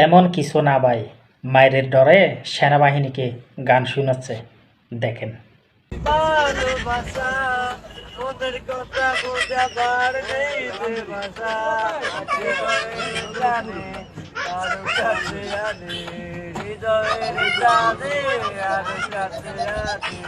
তেমন কিছু না ভাই। মায়ের ডরে সেনাবাহিনীকে গান শোনাচ্ছে, দেখেন। ওদের কথা বোঝাবার নেই ভাষা। জানে কারও কাছে আনে হৃদয়ের আর কাছে আনে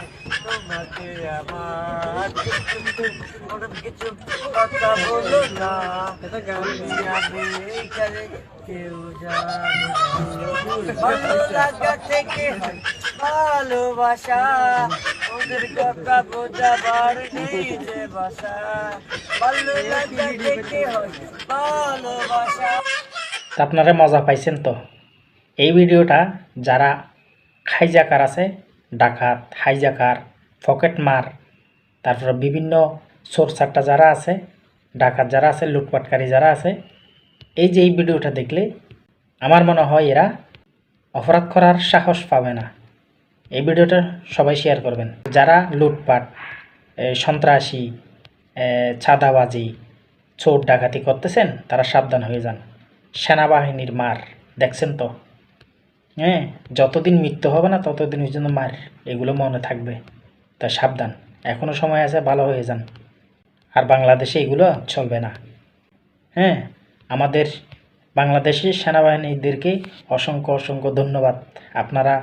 আপনারা মজা পাইছেন তো? এই ভিডিওটা যারা হাইজাকার আছে ডাকাত হাইজাকার পকেট মার। তারপরে বিভিন্ন সোরসারটা যারা আছে, ডাকাত যারা আছে, লুটপাটকারী যারা আছে, এই যে এই ভিডিওটা দেখলে আমার মনে হয় এরা অপরাধ করার সাহস পাবে না। এই ভিডিওটা সবাই শেয়ার করবেন। যারা লুটপাট সন্ত্রাসী ছাদাবাজি চোর ডাকাতি করতেছেন, তারা সাবধান হয়ে যান। সেনাবাহিনীর মার, দেখছেন তো? হ্যাঁ যতদিন মৃত্যু হবে না, ততদিন ওই জন্য মার, এগুলো মনে থাকবে। তা সাবধান এখনও সময় আছে, ভালো হয়ে যান। আর বাংলাদেশে এগুলো চলবে না। হ্যাঁ আমাদের বাংলাদেশের সেনাবাহিনীদেরকে অসংখ্য অসংখ্য ধন্যবাদ। আপনারা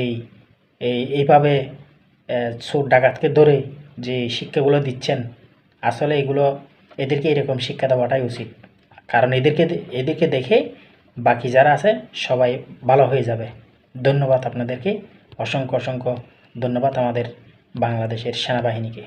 এই, এইভাবে চোর ডাকাতকে ধরে যে শিক্ষাগুলো দিচ্ছেন, আসলে এগুলো এদেরকে এরকম শিক্ষা দেওয়াটাই উচিত। কারণ এদেরকে এদেরকে দেখে বাকি যারা আছে, সবাই ভালো হয়ে যাবে। ধন্যবাদ আপনাদেরকে। অসংখ্য অসংখ্য ধন্যবাদ আমাদের বাংলাদেশের সেনাবাহিনীকে।